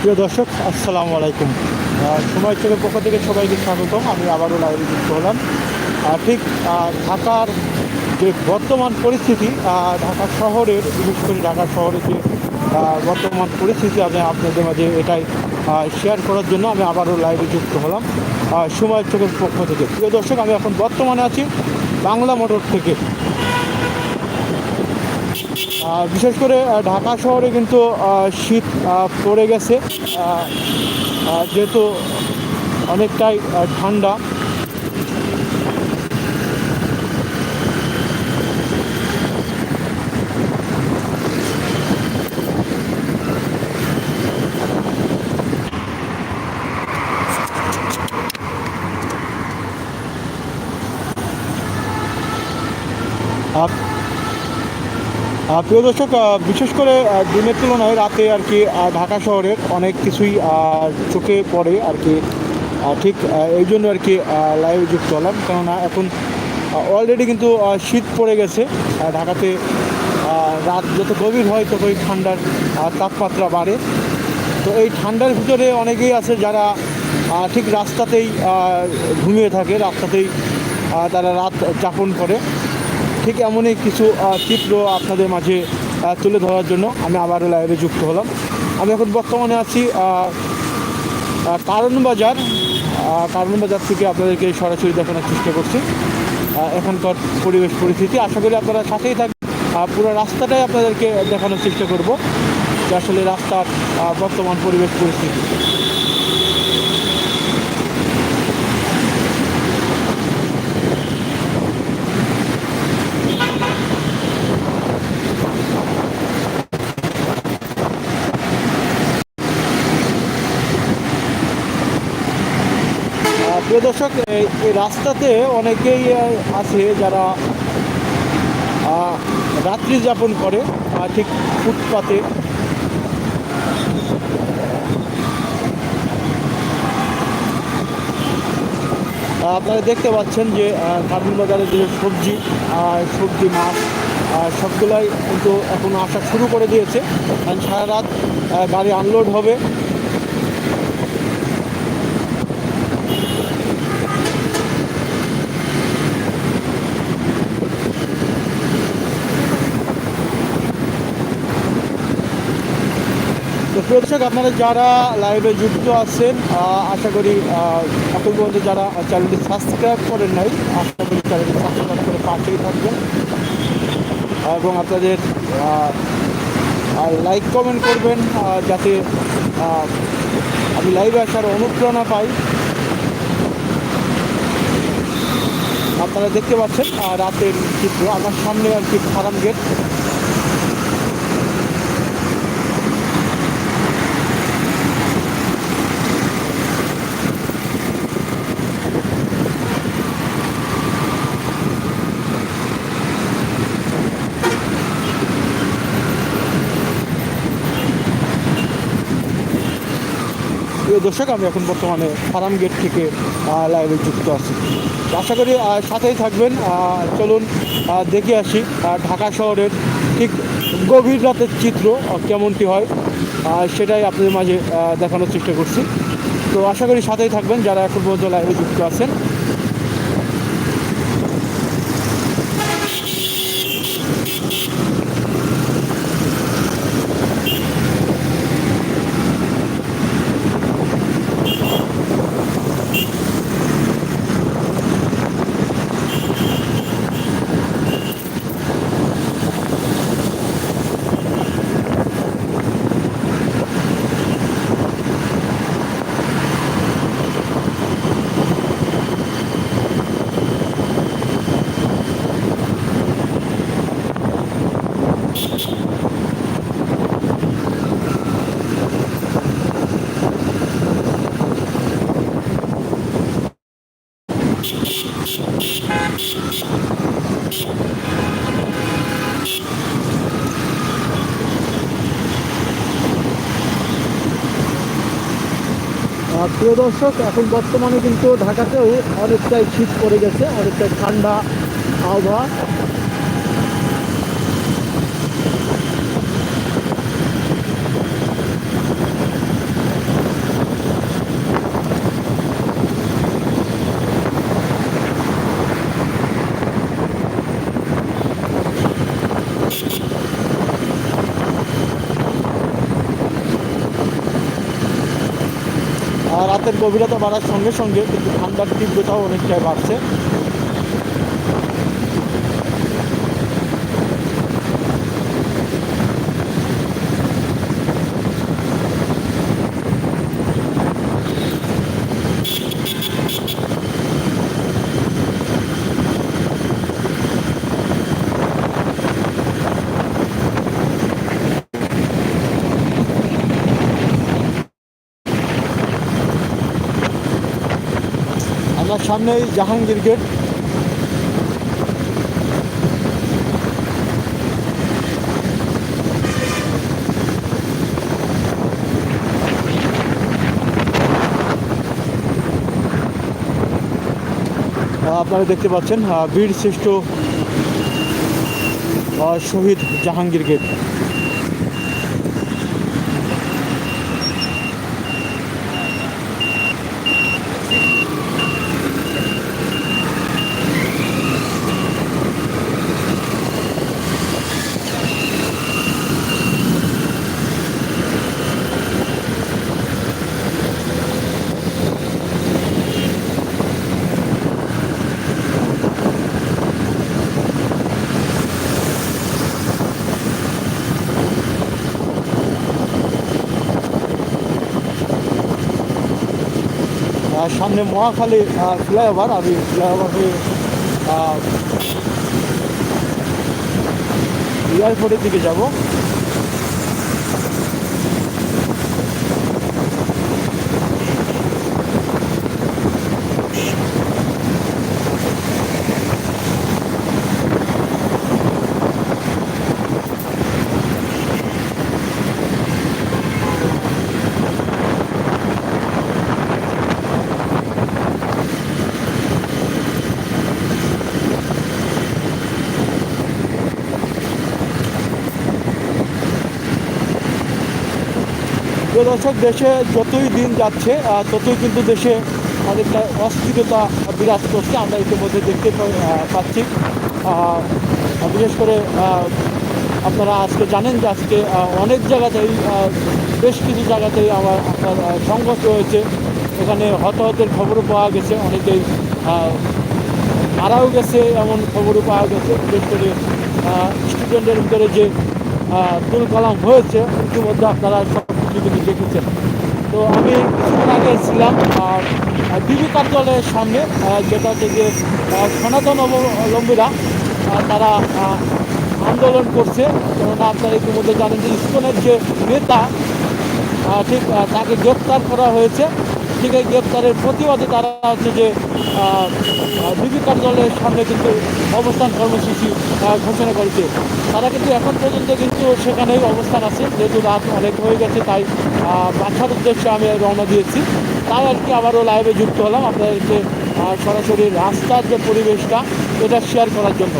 প্রিয় দর্শক, আসসালামু আলাইকুম। সময় চোখের পক্ষ থেকে সবাইকে স্বাগতম। আমি আবারও লাইভে যুক্ত হলাম। ঠিক ঢাকার যে বর্তমান পরিস্থিতি ঢাকা শহরের, বিশেষ করে ঢাকা শহরের যে বর্তমান পরিস্থিতি, আমি আপনাদের মাঝে এটাই শেয়ার করার জন্য আমি আবারও লাইভে যুক্ত হলাম। সময় চোখের পক্ষ থেকে। প্রিয় দর্শক, আমি এখন বর্তমানে আছি বাংলা মোটর থেকে। বিশেষ করে ঢাকা শহরে কিন্তু শীত পড়ে গেছে। যেহেতু অনেকটাই ঠান্ডা প্রিয় দর্শক বিশেষ করে দিনের তুলনায় রাতে আর কি ঢাকা শহরের অনেক কিছুই চোখে পড়ে আর কি। ঠিক এই জন্য আর কি লাইভে যুক্ত হলাম কেননা এখন অলরেডি কিন্তু শীত পড়ে গেছে। ঢাকাতে রাত যত গভীর হয়, ততই ঠান্ডার তাপমাত্রা বাড়ে। তো এই ঠান্ডার ভিতরে অনেকেই আছে যারা ঠিক রাস্তাতেই ঘুমিয়ে থাকে। রাস্তাতেই তারা রাত যাপন করে। ঠিক এমনই কিছু চিত্র আপনাদের মাঝে তুলে ধরার জন্য আমি আবারও লাইভে যুক্ত হলাম। আমি এখন বর্তমানে আছি কারণ বাজার কারণ বাজার থেকে আপনাদেরকে সরাসরি দেখানোর চেষ্টা করছি। এখনকার পরিবেশ পরিস্থিতি। আশা করি আপনারা সাথেই থাকবেন। পুরো রাস্তাটাই আপনাদেরকে দেখানোর চেষ্টা করব যে আসলে রাস্তার বর্তমান পরিবেশ পরিস্থিতি। প্রিয় দর্শক, এই রাস্তাতে অনেকেই আছে যারা রাত্রি যাপন করে ঠিক ফুটপাতে। আপনারা দেখতে পাচ্ছেন যে কার্বন বাজারের যে সবজি সবজি মাছ সবগুলাই কিন্তু এখন আসা শুরু করে দিয়েছে। কারণ সারা রাত গাড়ি আনলোড হবে। দর্শক আপনারা যারা লাইভে যুক্ত আছেন আশা করি এখন পর্যন্ত যারা চ্যানেলটি সাবস্ক্রাইব করেন নাই, আশা করি চ্যানেলটি সাবস্ক্রাইব করে পাশেই থাকবেন। এবং আপনাদের লাইক কমেন্ট করবেন যাতে আমি লাইভে আসার অনুপ্রেরণা পাই। আপনারা দেখতে পাচ্ছেন রাতের চিত্র, আমার সামনে আর কি, ফার্ম গেট। দর্শক, আমি এখন বর্তমানে ফারাম গেট থেকে লাইভে যুক্ত আছি। আশা করি সাথেই থাকবেন। চলুন দেখে আসি ঢাকা শহরের ঠিক গভীর রাতের চিত্র কেমনটি হয় সেটাই আপনাদের মাঝে দেখানোর চেষ্টা করছি। তো আশা করি সাথেই থাকবেন, যারা এখন পর্যন্ত লাইভে যুক্ত আছেন। প্রিয় দর্শক এখন বর্তমানে কিন্তু ঢাকাতেও অনেকটাই শীত পড়ে গেছে অনেকটাই ঠান্ডা আবহাওয়া। রাতের গভীরতা বাড়ার সঙ্গে সঙ্গে কিন্তু ঠান্ডার তীব্রতাও অনেকটাই বাড়ছে। সামনেই জাহাঙ্গীর গেট। আপনারা দেখতে পাচ্ছেন বীর শ্রেষ্ঠ শহীদ জাহাঙ্গীর গেট। সামনে মহাখালী ফ্লাইওভার আমি ফ্লাইওভার হয়ে এয়ারপোর্টের দিকে যাব। দর্শক, দেশে যতই দিন যাচ্ছে ততই কিন্তু দেশে অনেকটা অস্থিরতা বিরাজ করছে। আমরা ইতিমধ্যে দেখতে পাচ্ছি। বিশেষ করে আপনারা আজকে জানেন যে আজকে অনেক জায়গাতেই বেশ কিছু জায়গাতেই আমার আপনার সংঘর্ষ হয়েছে। এখানে হতাহতের খবরও পাওয়া গেছে। অনেকেই মারাও গেছে এমন খবরও পাওয়া গেছে। বিশেষ করে স্টুডেন্টের ভিতরে যে তুল কালাম হয়েছে, ইতিমধ্যে আপনারা সব যদি দেখেছেন। তো আমি কিছুদিন আগে ছিলাম ডিবি কার্যালয়ের সামনে যেটা হচ্ছে যে সনাতন অবলম্বীরা তারা আন্দোলন করছে। কেননা আপনারা ইতিমধ্যে জানেন যে ইস্কনের যে নেতা ঠিক তাকে গ্রেপ্তার করা হয়েছে। এই গ্রেপ্তারের প্রতিবাদে তারা হচ্ছে যে ডিবি কার্যালয়ের সামনে কিন্তু অবস্থান কর্মসূচি ঘোষণা করেছে। তারা কিন্তু এখন পর্যন্ত কিন্তু সেখানেই অবস্থান আছে, যেহেতু রাত অনেক হয়ে গেছে, তাই বাসার উদ্দেশ্যে আমি রওনা দিয়েছি। তাই আর কি আবারও লাইভে যুক্ত হলাম। আপনাদেরকে সরাসরি রাস্তার যে পরিবেশটা, এটা শেয়ার করার জন্য।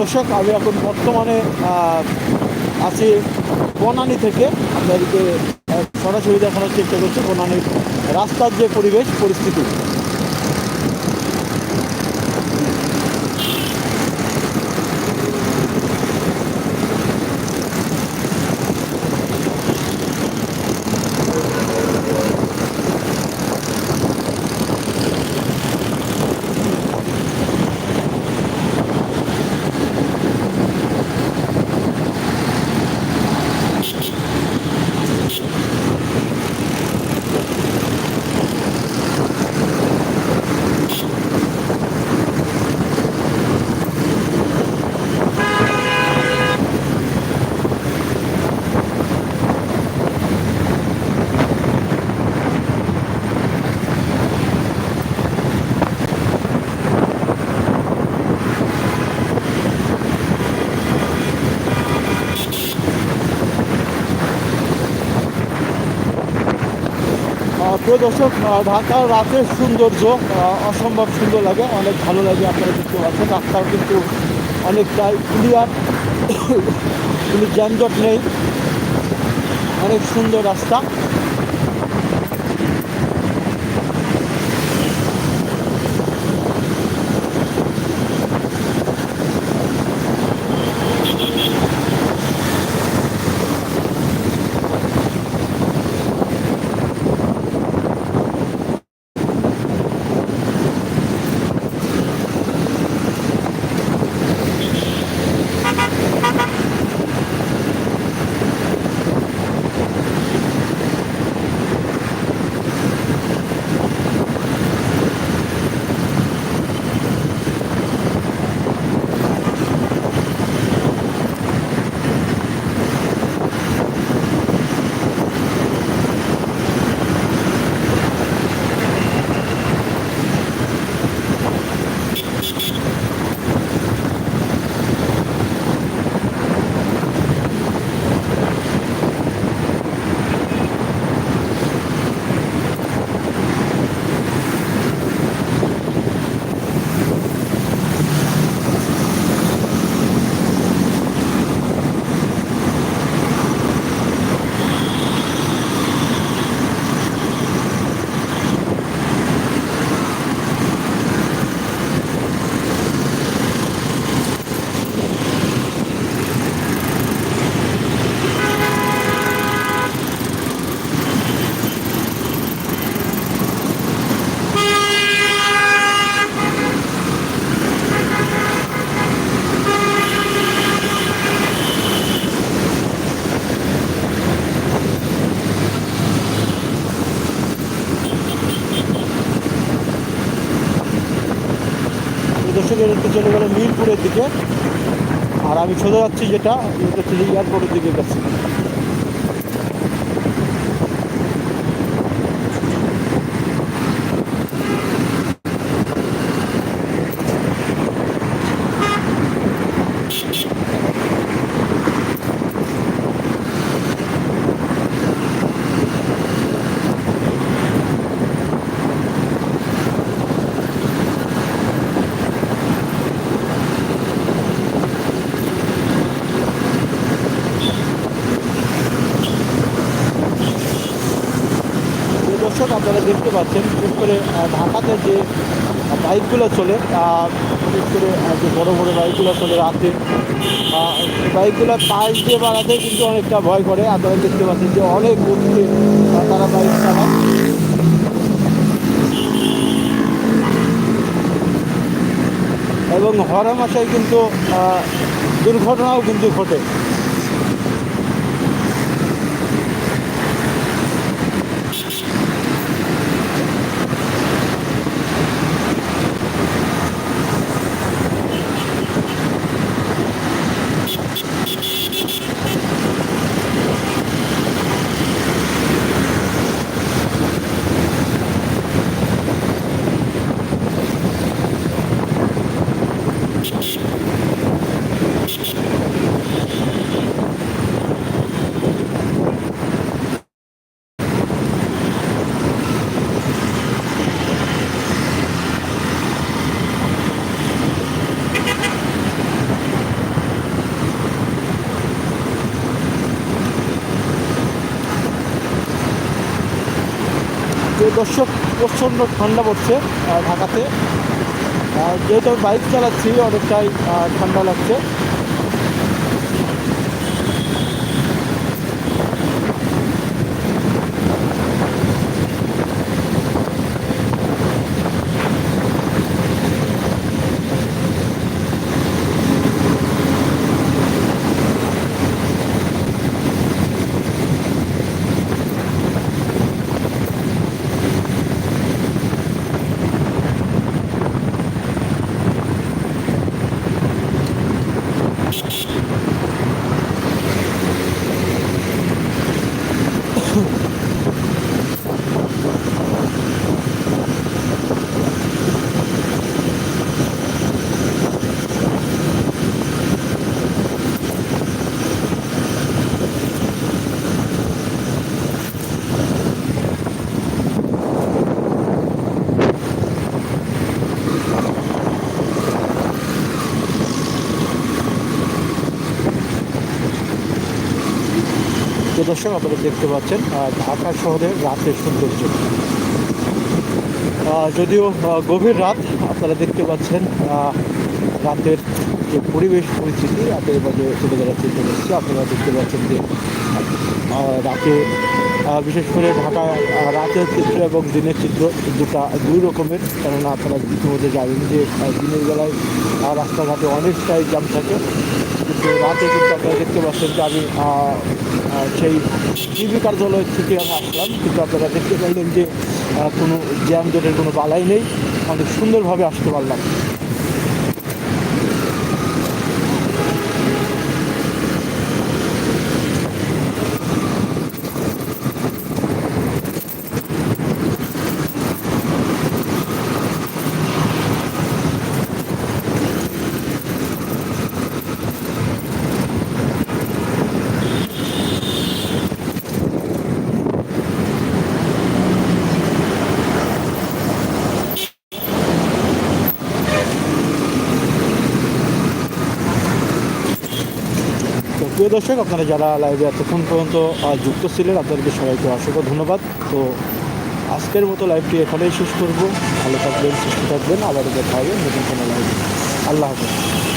দর্শক, আমি এখন বর্তমানে আছি বনানি থেকে। আপনাদেরকে সরাসরি দেখানোর চেষ্টা করছি বনানির রাস্তার যে পরিবেশ, পরিস্থিতি। প্রিয় দর্শক ঢাকার রাতের সৌন্দর্য অসম্ভব সুন্দর লাগে, অনেক ভালো লাগে, আপনারা দেখতে পাচ্ছেন, রাস্তাও কিন্তু অনেকটাই ক্লিয়ার কোনো যানজট নেই, অনেক সুন্দর রাস্তা। দিকে। আর আমি সোজা যাচ্ছি যেটা এয়ারপোর্টের দিকে যাচ্ছি এই দর্শক আপনারা দেখতে পাচ্ছেন, বিশেষ করে ঢাকাতে যে বাইকগুলো চলে বিশেষ করে যে বড় বড় বাইকগুলো চলে রাতে বাইকগুলো পাশ দিয়ে বাড়াতে কিন্তু অনেকটা ভয় করে। আপনারা দেখতে পাচ্ছেন যে অনেক গতিতে তারা বাইক চালায়। এবং হরমাশায় কিন্তু দুর্ঘটনাও কিন্তু ঘটে। দর্শক প্রচণ্ড ঠান্ডা পড়ছে ঢাকাতে। যেহেতু আমি বাইক চালাচ্ছি অনেকটাই ঠান্ডা লাগছে। দর্শক আপনারা দেখতে পাচ্ছেন ঢাকা শহরের রাতের সৌন্দর্য। যদিও গভীর রাত, আপনারা দেখতে পাচ্ছেন রাতের যে পরিবেশ পরিস্থিতি, রাতের মাঝে চলে যাওয়ার চেষ্টা করছি, আপনারা দেখতে পাচ্ছেন যে রাতে বিশেষ করে আহ, রাতের চিত্র এবং দিনের চিত্র দুটা দুই রকমের। কেননা আপনারা ইতিমধ্যে জানেন যে দিনের বেলায় রাস্তাঘাটে অনেকটাই জ্যাম থাকে। কিন্তু রাতে কিন্তু আপনারা দেখতে পাচ্ছেন যে আমি সেই টিভি কার্যালয় থেকে আমি আসলাম। কিন্তু আপনারা দেখতে পাইলেন যে কোনো জ্যাম জটের কোনো বালাই নেই। অনেক সুন্দরভাবে আসতে পারলাম তো প্রিয় দর্শক, আপনারা যারা লাইভে এতক্ষণ পর্যন্ত যুক্ত ছিলেন, আপনাদেরকে সবাইকে অসংখ্য ধন্যবাদ। তো আজকের মতো লাইভটি এখানেই শেষ করব। ভালো থাকবেন, সুস্থ থাকবেন। আবার দেখা হবে নতুন কোনো লাইভ আল্লাহ হাফেজ।